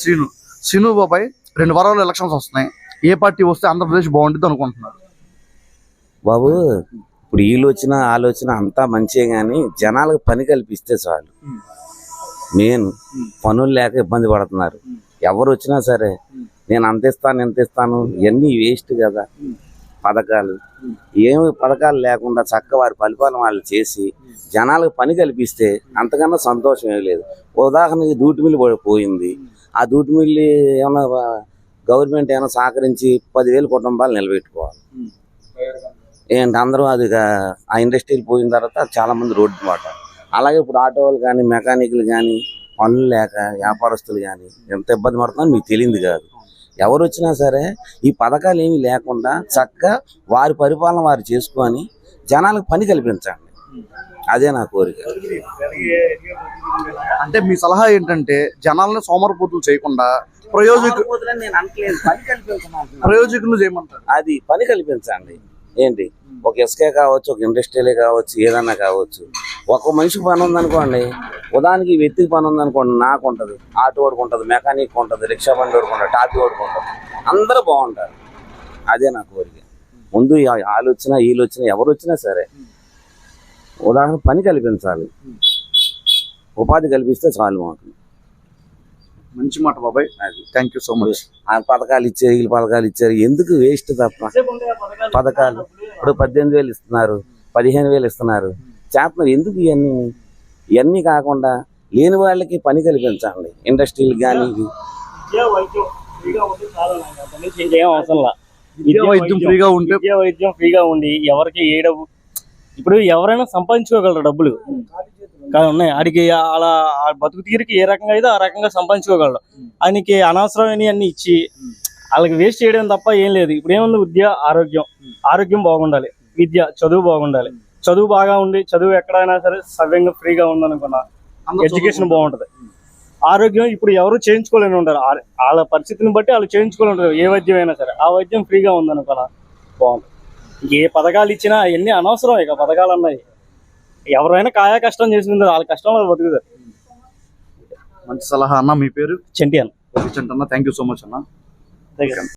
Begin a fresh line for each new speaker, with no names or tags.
శ్రీను శ్రీను బాబాయ్ రెండు వారాలు ఎలక్షన్స్ వస్తున్నాయి. ఏ పార్టీ వస్తే ఆంధ్రప్రదేశ్ బాగుంటుంది అనుకుంటున్నారు?
బాబు ఇప్పుడు వీళ్ళు వచ్చిన వచ్చిన అంతా మంచిగా కానీ జనాలకు పని కల్పిస్తే చాలు. మెయిన్ పనులు లేక ఇబ్బంది పడుతున్నారు. ఎవరు వచ్చినా సరే నేను అంత ఇస్తాను ఎంత ఇస్తాను ఇవన్నీ వేస్ట్ కదా. పథకాలు. ఏమి పథకాలు లేకుండా చక్క వారి పరిపాలన వాళ్ళు చేసి జనాలకు పని కల్పిస్తే అంతకన్నా సంతోషం ఏం లేదు. ఉదాహరణకి దూటి మిల్లు పోయింది. ఆ దూటి మిల్లు ఏమైనా గవర్నమెంట్ ఏమైనా సహకరించి పదివేలు కుటుంబాలు నిలబెట్టుకోవాలి. ఏంటి? అందరూ అది ఆ ఇండస్ట్రీలు పోయిన తర్వాత చాలామంది రోడ్డు మాట. అలాగే ఇప్పుడు ఆటో వాళ్ళు కానీ మెకానిక్లు కానీ పనులు లేక వ్యాపారస్తులు కానీ ఎంత ఇబ్బంది పడుతుందో మీకు తెలియదు కాదు. ఎవరు వచ్చినా సరే ఈ పథకాలు ఏమీ లేకుండా చక్కగా వారి పరిపాలన వారు చేసుకొని జనాలకు పని కల్పించండి. అదే నా కోరిక.
అంటే మీ సలహా ఏంటంటే జనాలను సోమరపోతులు చేయకుండా ప్రయోజక
నేను అనట్లేదు, పని కల్పించమంటున్నాను.
ప్రయోజకులు చేయమంటారు.
అది పని కల్పించండి. ఏంటి? ఒక ఇసుకే కావచ్చు ఒక ఇండస్ట్రీలే కావచ్చు ఏదన్నా కావచ్చు. ఒక మనిషికి పని ఉందనుకోండి ఈ వ్యక్తికి పని ఉందనుకోండి నాకు ఉంటుంది ఆటో వాడికి ఉంటుంది మెకానిక్ ఉంటుంది రిక్షా బండి వాడికి ఉంటుంది టాపీ వాడికి ఉంటుంది. అందరూ బాగుంటారు. అదే నా కోరిక. ముందు ఈ వాళ్ళు వచ్చినా వీళ్ళు వచ్చినా ఎవరు వచ్చినా సరే ఉదాహరణ పని కల్పించాలి. ఉపాధి కల్పిస్తే చాలు మాకు.
మంచి మాట బాబాయ్. థ్యాంక్ యూ సో మచ్
ఆ పథకాలు ఇచ్చారు వీళ్ళు పథకాలు ఇచ్చారు ఎందుకు వేస్ట్ తప్ప? పథకాలు. ఇప్పుడు పద్దెనిమిది వేలు ఇస్తున్నారు పదిహేను వేలు ఇస్తున్నారు. చేస్తున్నారు ఎందుకు ఇవన్నీ? ఇవన్నీ కాకుండా లేని వాళ్ళకి పని కల్పించండి ఇండస్ట్రీలు కానీ
విద్యా వైద్యం ఫ్రీగా ఉంటే
ఫ్రీగా
ఉండి ఎవరికి ఏ డబ్బు ఇప్పుడు ఎవరైనా సంపాదించుకోగలరు డబ్బులు. కాదు ఉన్నాయి. ఆడికి అలా బతుకు తీరికి ఏ రకంగా అయితే ఆ రకంగా సంపాదించుకోగలరు. ఆయనకి అనవసరమైన అన్ని ఇచ్చి వాళ్ళకి వేస్ట్ చేయడం తప్ప ఏం లేదు. ఇప్పుడు ఏముంది? విద్య ఆరోగ్యం. ఆరోగ్యం బాగుండాలి. విద్య చదువు బాగుండాలి. చదువు బాగా ఉండి చదువు ఎక్కడైనా సరే సవ్యంగా ఫ్రీగా ఉందనుకున్నా ఎడ్యుకేషన్ బాగుంటది. ఆరోగ్యం ఇప్పుడు ఎవరు చేయించుకోలేని ఉంటారు వాళ్ళ పరిస్థితిని బట్టి వాళ్ళు చేయించుకోలేని ఉంటారు ఏ వైద్యం అయినా సరే. ఆ వైద్యం ఫ్రీగా ఉందనుకున్నా బాగుంటుంది ఏ పథకాలు ఇచ్చినా అవన్నీ అనవసరం ఇక పథకాలు అన్నాయి ఎవరైనా కాయా కష్టం చేసింది వాళ్ళ కష్టం వాళ్ళు బతుకుతారు.
మంచి సలహా అన్న మీ పేరు?
చెంటి అన్న.
రవిచంట్ అన్న. థ్యాంక్ యూ సో మచ్ అన్న.